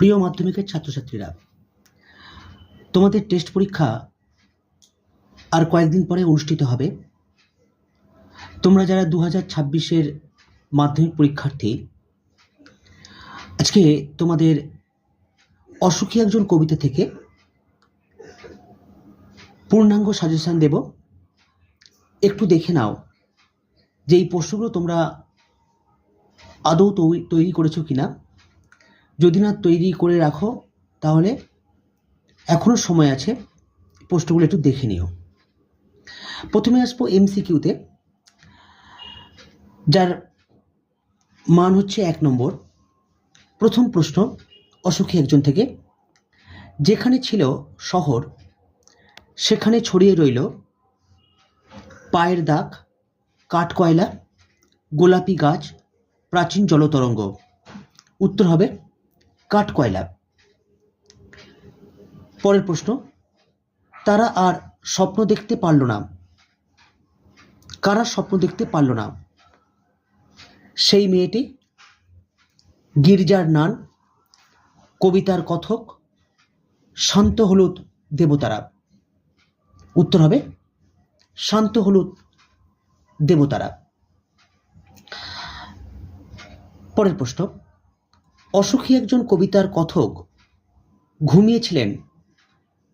প্রিয় মাধ্যমিকের ছাত্রছাত্রীরা, তোমাদের টেস্ট পরীক্ষা আর কয়েকদিন পরে অনুষ্ঠিত হবে। তোমরা যারা দু হাজার ছাব্বিশের মাধ্যমিক পরীক্ষার্থী, আজকে তোমাদের অসুখী একজন কবিতা থেকে পূর্ণাঙ্গ সাজেশন দেব। একটু দেখে নাও যে এই প্রশ্নগুলো তোমরা আদৌ তৈরি করেছ কিনা। যদি না তৈরি করে রাখো, তাহলে এখনও সময় আছে প্রশ্নগুলো একটু দেখে নিও। প্রথমে আসব এমসিকিউতে যার মান হচ্ছে এক নম্বর। প্রথম প্রশ্ন, অসুখী একজন থেকে, যেখানে ছিল শহর, সেখানে ছড়িয়ে রইল পায়ের দাগ, কাঠকয়লা, গোলাপি গাছ, প্রাচীন জলতরঙ্গ। উত্তর হবে কাঠকয়লা পরের প্রশ্ন, তারা আর স্বপ্ন দেখতে পারল না। কারা স্বপ্ন দেখতে পারল না? সেই মেয়েটি, গির্জার নান, কবিতার কথক, শান্ত হলুদ দেবতারা। উত্তর হবে, শান্ত হলুদ দেবতারা। পরের প্রশ্ন অসুখী একজন কবিতার কথক ঘুমিয়েছিলেন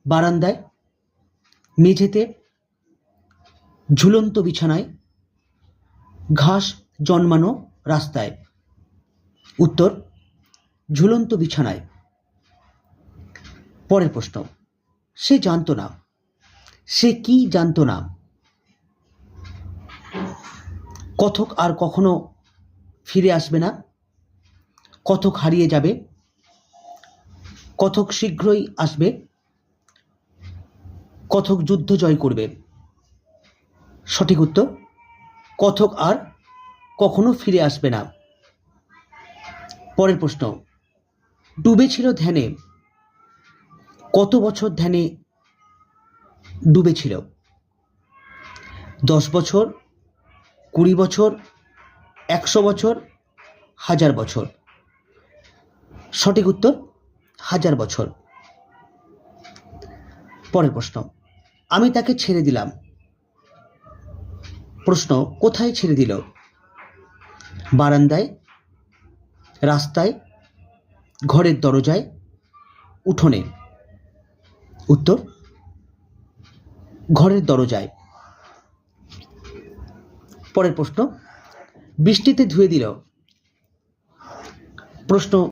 বারান্দায়, মেঝেতে, ঝুলন্ত বিছানায়, ঘাস জন্মানো রাস্তায়। উত্তর, ঝুলন্ত বিছানায়। পরের প্রশ্ন, সে জানতো না। সে কি জানতো না? কথক আর কখনো ফিরে আসবে না। কথক হারিয়ে যাবে কথক শীঘ্রই আসবে কথক যুদ্ধ জয় করবে? সঠিক উত্তর কথক আর কখনো ফিরে আসবে না। পরের প্রশ্ন, ডুবেছিল ধ্যানে, কত বছর ধ্যানে ডুবেছিল? দশ বছর, কুড়ি বছর, একশো বছর, হাজার বছর। সঠিক উত্তর, হাজার বছর। পরের প্রশ্ন, আমি তাকে ছেড়ে দিলাম। প্রশ্ন, কোথায় ছেড়ে দিল? বারান্দায়, রাস্তায়, ঘরের দরজায়, উঠোনে। উত্তর, ঘরের দরজায়। পরের প্রশ্ন, বৃষ্টিতে ধুয়ে দিল। প্রশ্ন